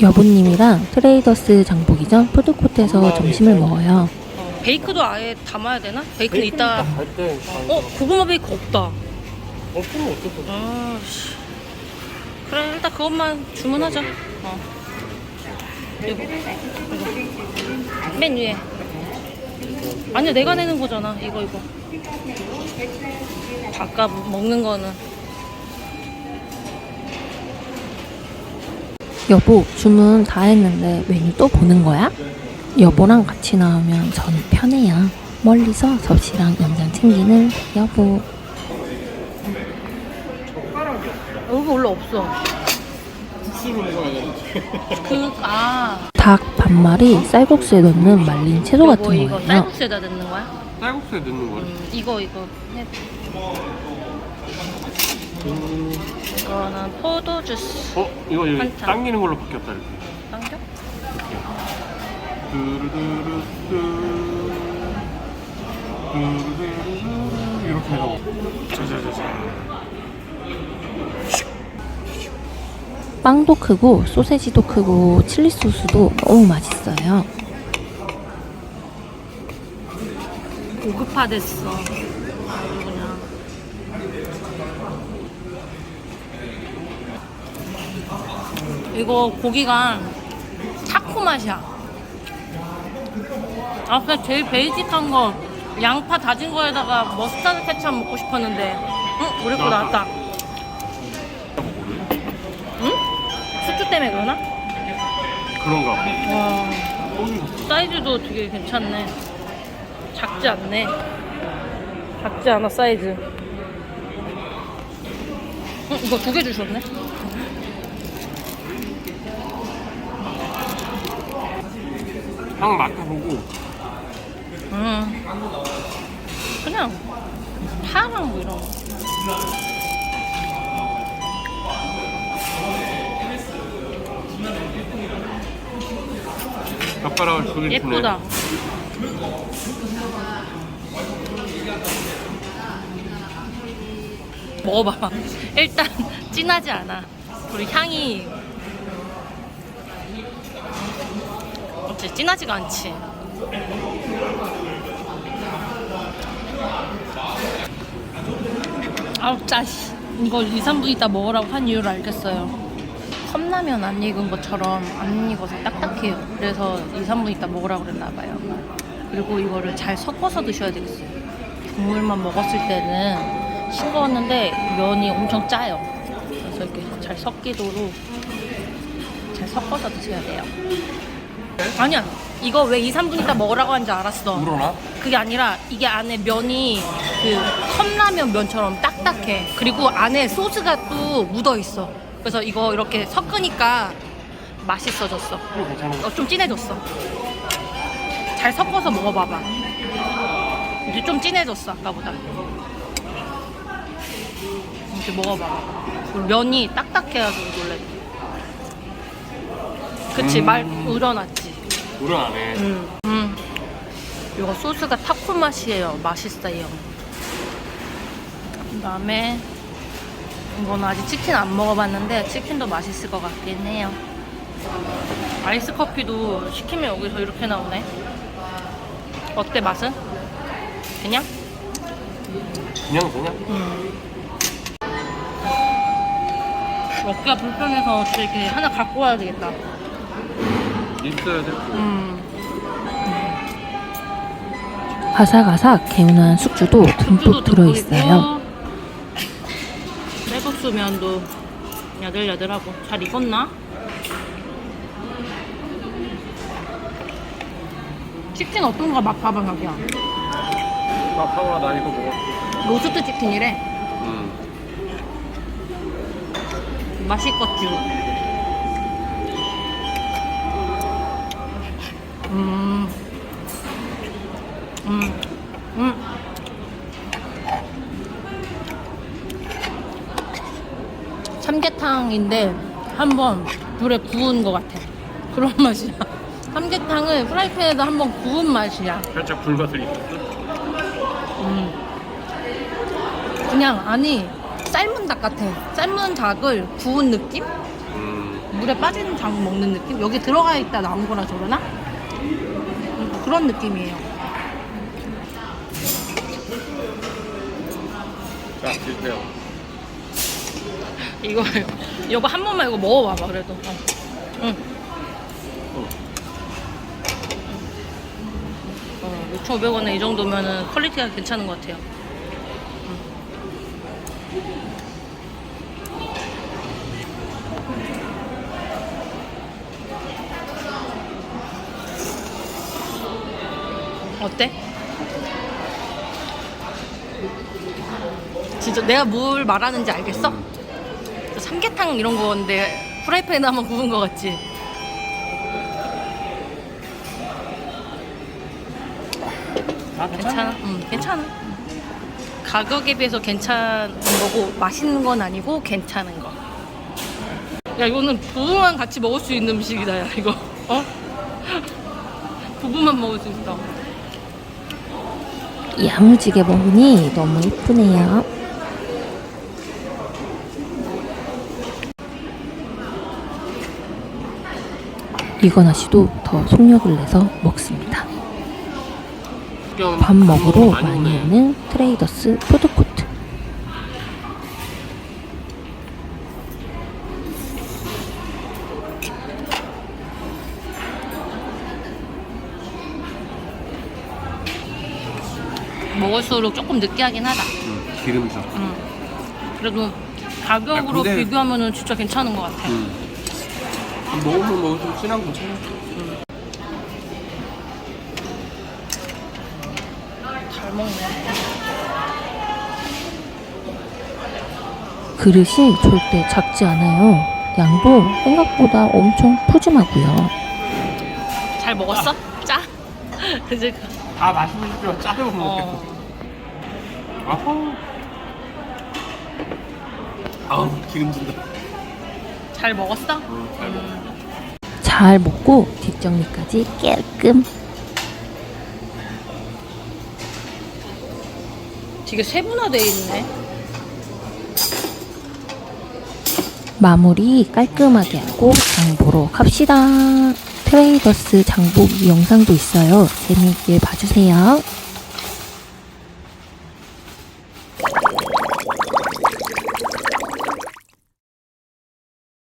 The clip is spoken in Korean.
여보님이랑 트레이더스 장보기 전 푸드코트에서 점심을 먹어요. 베이크도 아예 담아야 되나? 베이크는 이따. 갈때 어 고구마 베이크 없다. 없으면 없어. 아 씨. 그래 일단 그것만 주문하자. 어. 이거. 이거. 맨 위에. 아니야 내가 내는 거잖아. 이거 이거. 아까 먹는 거는. 여보, 주문 다 했는데 메뉴 또 보는 거야? 여보랑 같이 나오면 전 편해요. 멀리서 접시랑 연장 챙기는 여보. 여기 원래 없어. 국수를 먹어야 되는데. 그 아. 닭 반마리 쌀국수에 넣는 말린 채소 이거 같은 이거 거예요. 쌀국수에다 넣는 거야? 쌀국수에 넣는 거야. 음, 이거 이거 해. 이거는 포도 주스. 어? 이거 여기 한참. 당기는 걸로 바뀌었다 이렇게. 당겨? 두루두루뚜. 두루두루뚜. 이렇게 해서. 자자자자. 빵도 크고 소세지도 크고 칠리 소스도 너무 맛있어요. 고급화됐어. 그냥. 이거 고기가 타코 맛이야. 아, 그냥 제일 베이직한 거 양파 다진 거에다가 머스타드 케찹 먹고 싶었는데, 응, 우리 거 나왔다. 응? 수트 때문에 그러나? 그런가 봐. 와, 어, 사이즈도 되게 괜찮네. 작지 않네. 작지 않아 사이즈. 응, 이거 두 개 주셨네. 향 맡아보고. 음. 그냥 파랑 뭐 이런 거. 젓가락을 두개 주네. 예쁘다. 먹어봐. 일단 진하지 않아. 그리고 향이 어째 진하지가 않지. 아우 짜시. 이거 2, 3분 있다 먹으라고 한 이유를 알겠어요. 컵라면 안 익은 것처럼 안 익어서 딱딱해요. 그래서 2, 3분 있다 먹으라고 그랬나 봐요. 그리고 이거를 잘 섞어서 드셔야 되겠어요. 국물만 먹었을 때는 싱거웠는데 면이 엄청 짜요. 그래서 이렇게 잘 섞이도록 잘 섞어서 드셔야 돼요. 아니야. 이거 왜 2, 3분 있다 먹으라고 하는지 알았어. 울어나? 그게 아니라 이게 안에 면이 그 컵라면 면처럼 딱딱해. 그리고 안에 소스가 또 묻어 있어. 그래서 이거 이렇게 섞으니까 맛있어졌어. 어, 좀 진해졌어. 잘 섞어서 먹어봐봐. 이제 좀 진해졌어 아까보다. 이렇게 먹어봐. 면이 딱딱해가지고 놀래. 그치 음. 말 우러났지. 울어나네. 음. 음. 이거 소스가 타코 맛이에요. 맛있어요. 그다음에 이거는 아직 치킨 안 먹어봤는데 치킨도 맛있을 것 같긴 해요. 아이스 커피도 시키면 여기서 이렇게 나오네. 어때 맛은? 그냥? 그냥 그냥. 어깨가 불편해서 이렇게 하나 갖고 와야 되겠다. 있어야 될 거. 음. 아삭아삭 개운한 숙주도 듬뿍 들어있어요. 쌀국수 면도 야들야들하고 잘 익었나? 치킨 어떤가 맛 봐봐 자기야 아, 파워라 나 이거 먹었어. 로스트 치킨이래 맛있겠지 음. 음. 음. 삼계탕인데 한번 불에 구운 것 같아. 그런 맛이야. 삼계탕을 프라이팬에다 한번 구운 맛이야. 살짝 불맛을 있었어. 음. 그냥 아니 삶은 닭 같아. 삶은 닭을 구운 느낌? 음. 물에 빠지는 장 먹는 느낌? 여기 들어가 있다 나온 거라 저러나? 음, 그런 느낌이에요. 자, 드세요. 이거 여보 한 번만 이거 먹어봐봐 그래도. 어. 응. 어, 6,500원에 이 정도면은 퀄리티가 괜찮은 것 같아요. 어때? 진짜 내가 뭘 말하는지 알겠어? 삼계탕 이런 건데 프라이팬에 한번 구운 거 같지? 아, 괜찮아. 응, 괜찮아. 가격에 비해서 괜찮은 거고 맛있는 건 아니고 괜찮은 거. 야 이거는 부부만 같이 먹을 수 있는 음식이다 야 이거. 어? 부부만 먹을 수 있어. 야무지게 먹으니 너무 예쁘네요. 이건아 씨도 더 속력을 내서 먹습니다. 밥 먹으러 많이 오는 트레이더스 푸드코트. 먹을수록 조금 느끼하긴 하다. 음, 기름져. 응. 그래도 가격으로 야, 근데- 비교하면은 진짜 괜찮은 것 같아. 음. 먹으면 먹을수록 진한 거 괜찮아. 잘 먹네. 그릇이 절대 작지 않아요. 양도 생각보다 엄청 푸짐하고요. 잘 먹었어? 짜? 이제 그- 다 맛있는 줄 짜게 못 먹겠어. 어. 아우. 아우, 기름진다. 잘 먹었어? 응, 잘 먹어. 잘 먹고 뒷정리까지 깔끔. 되게 세분화돼 있네. 마무리 깔끔하게 하고 장 보러 갑시다. 트레이더스 장보기 영상도 있어요. 재미있게 봐주세요.